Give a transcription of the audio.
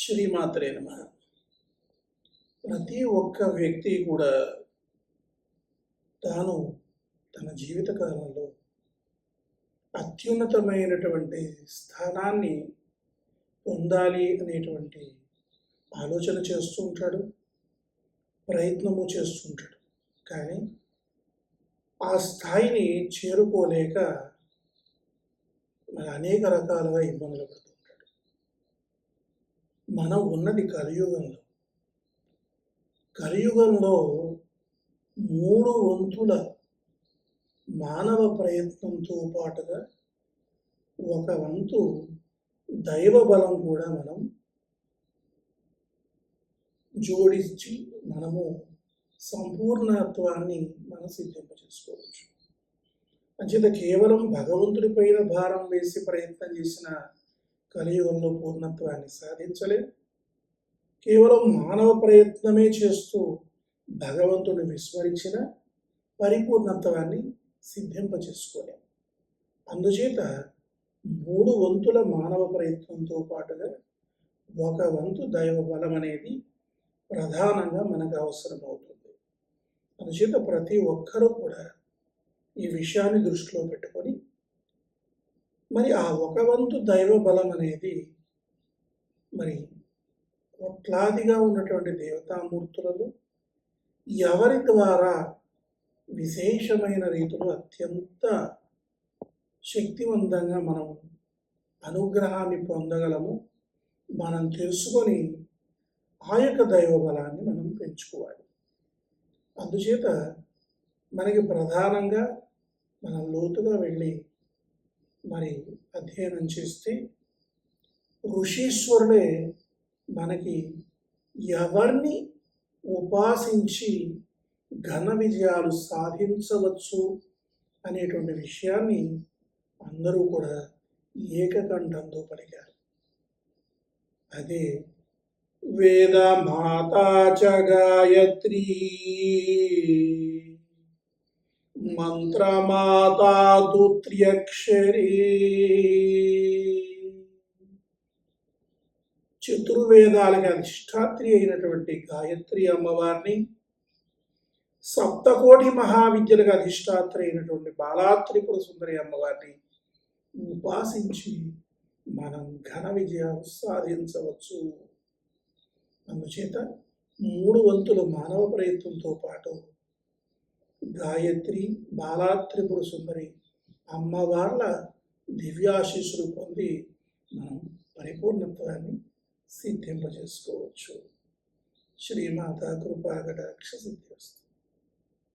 శ్రీమాత్రే నమ. ప్రతి ఒక్క వ్యక్తి కూడా తాను తన జీవిత కాలంలో అత్యున్నతమైనటువంటి స్థానాన్ని పొందాలి అనేటువంటి ఆలోచన చేస్తూ ఉంటాడు ప్రయత్నము చేస్తూ ఉంటాడు. కానీ ఆ స్థాయిని చేరుకోలేక మరి అనేక రకాలుగా ఇబ్బందులు పడుతుంది మనం ఉన్నది కలియుగంలో. కలియుగంలో మూడు వంతుల మానవ ప్రయత్నంతో పాటుగా ఒక వంతు దైవ బలం కూడా మనం జోడించి మనము సంపూర్ణత్వాన్ని మనం సిద్ధింపజేసుకోవచ్చు అంచేత కేవలం భగవంతుడి పైన భారం వేసి ప్రయత్నం చేసిన కలియుగంలో పూర్ణత్వాన్ని సాధించలేం. కేవలం మానవ ప్రయత్నమే చేస్తూ భగవంతుని విస్మరించిన పరిపూర్ణత్వాన్ని సిద్ధింపచేసుకోలేం. అందుచేత మూడు వంతుల మానవ ప్రయత్నంతో పాటుగా ఒక వంతు దైవ బలం అనేది ప్రధానంగా మనకు అవసరం అవుతుంది అందుచేత ప్రతి ఒక్కరూ కూడా ఈ విషయాన్ని దృష్టిలో పెట్టుకొని మరి ఆ ఒక వంతు దైవ బలం అనేది మరి కోట్లాదిగా ఉన్నటువంటి దేవతామూర్తులలో ఎవరి ద్వారా విశేషమైన రీతిలో అత్యంత శక్తివంతంగా మనం అనుగ్రహాన్ని పొందగలము మనం తెలుసుకొని ఆ యొక్క దైవ బలాన్ని మనం పెంచుకోవాలి. అందుచేత మనకి ప్రధానంగా మనం లోతుగా వెళ్ళి మరి అధ్యయనం చేస్తే ఋషీశ్వరుడే మనకి ఎవరిని ఉపాసించి ఘన విజయాలు సాధించవచ్చు అనేటువంటి విషయాన్ని అందరూ కూడా ఏకకంఠంతో పలికారు. అదే వేద మాతా చ గాయత్రీ. మంత్రమాతా దుత్ర్యక్షరీ చతుర్వేదాలకి అధిష్టాత్రి అయినటువంటి గాయత్రి అమ్మవారిని సప్తకోటి మహావిద్యలకు అధిష్టాత్రి అయినటువంటి బాలాత్రిపుర సుందరి అమ్మవారిని ఉపాసించి మనం ఘన విజయాలు సాధించవచ్చు. అందుచేత మూడు వంతుల మానవ ప్రయత్నంతో పాటు గాయత్రి బాలాత్రిపుర సుందరి అమ్మవార్ల దివ్యాశీస్సులు పొంది మనం పరిపూర్ణత్వాన్ని సిద్ధింపజేసుకోవచ్చు. శ్రీమాత కృపాకటాక్ష సిద్ధి వస్తుంది